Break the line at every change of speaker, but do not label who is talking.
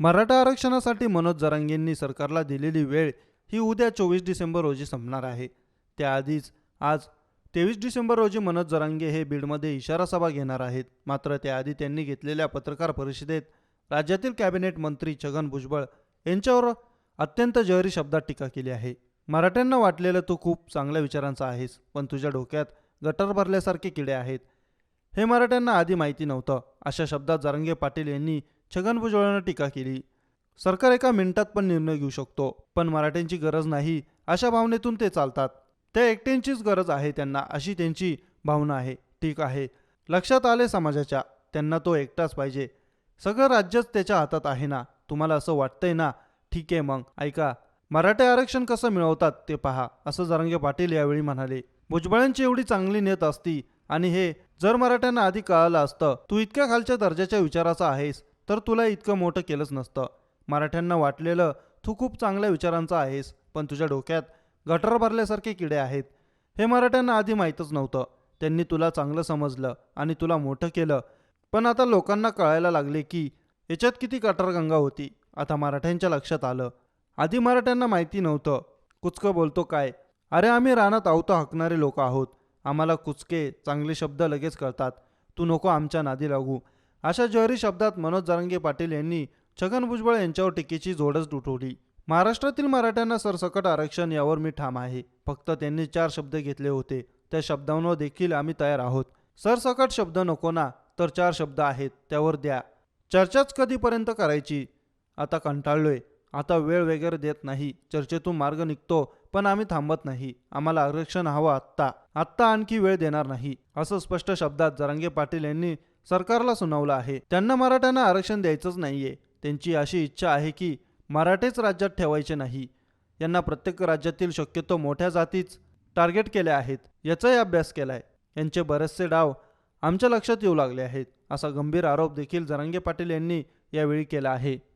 मराठा आरक्षणासाठी मनोज जरांगेंनी सरकारला दिलेली वेळ ही उद्या चोवीस डिसेंबर रोजी संपणार आहे. त्याआधीच आज तेवीस डिसेंबर रोजी मनोज जरांगे हे बीडमध्ये इशारा सभा घेणार आहेत. मात्र त्याआधी त्यांनी घेतलेल्या पत्रकार परिषदेत राज्यातील कॅबिनेट मंत्री छगन भुजबळ यांच्यावर अत्यंत जहरी शब्दात टीका केली आहे. मराठ्यांना वाटलेलं तू खूप चांगल्या विचारांचा आहेस पण तुझ्या डोक्यात गटर भरल्यासारखे किडे आहेत. हे मराठ्यांना आधी माहिती नव्हतं अशा शब्दात जरांगे पाटील यांनी छगन भुजबळानं टीका केली. सरकार एका मिनिटात पण निर्णय घेऊ शकतो पण मराठ्यांची गरज नाही अशा भावनेतून ते चालतात. त्या एकट्यांचीच गरज आहे त्यांना अशी त्यांची भावना आहे ठीक आहे. लक्षात आले समाजाच्या त्यांना तो एकटाच पाहिजे. सगळं राज्यच त्याच्या हातात आहे ना तुम्हाला असं वाटतंय ना? ठीक आहे मग ऐका. मराठा आरक्षण कसं मिळवतात ते पहा असं जरांगे पाटील यावेळी म्हणाले. भुजबळांची एवढी चांगली नेत असती आणि हे जर मराठ्यांना आधी कळालं असतं तू इतक्या खालच्या दर्जाच्या विचाराचा आहेस तर तुला इतकं मोठं केलंच नसतं. मराठ्यांना वाटलेलं तू खूप चांगल्या विचारांचा आहेस पण तुझ्या डोक्यात गटर भरल्यासारखे किडे आहेत. हे मराठ्यांना आधी माहीतच नव्हतं. त्यांनी तुला चांगलं समजलं आणि तुला मोठं केलं. पण आता लोकांना कळायला लागले की याच्यात किती गंगा होती. आता मराठ्यांच्या लक्षात आलं. आधी मराठ्यांना माहिती नव्हतं. कुचकं बोलतो काय? अरे आम्ही रानात आवतं हकणारे लोक आहोत. आम्हाला कुचके चांगले शब्द लगेच कळतात. तू नको आमच्या नादी लागू. अशा जहरी शब्दात मनोज जरांगे पाटील यांनी छगन भुजबळ यांच्यावर टीकेची जोडच उठवली महाराष्ट्रातील मराठ्यांना सरसकट आरक्षण यावर मी ठाम आहे. फक्त त्यांनी चार शब्द घेतले होते. त्या शब्दांवर देखील आम्ही तयार आहोत. सरसकट शब्द नको ना तर चार शब्द आहेत त्यावर द्या. चर्चाच कधीपर्यंत करायची? आता कंटाळलोय. आता वेळ वगैरे देत नाही. चर्चेतून मार्ग निघतो पण आम्ही थांबत नाही. आम्हाला आरक्षण हवं आत्ता. आत्ता आणखी वेळ देणार नाही असं स्पष्ट शब्दात जरांगे पाटील यांनी सरकारला सुनावलं आहे. त्यांना मराठ्यांना आरक्षण द्यायचंच नाहीये. त्यांची अशी इच्छा आहे की मराठेच राज्यात ठेवायचे नाही. यांना प्रत्येक राज्यातील शक्यतो मोठ्या जातीच टार्गेट केल्या आहेत. याचाही अभ्यास केलाय. यांचे बरेचसे डाव आमच्या लक्षात येऊ लागले आहेत. असा गंभीर आरोप देखील जरांगे पाटील यांनी यावेळी केला आहे.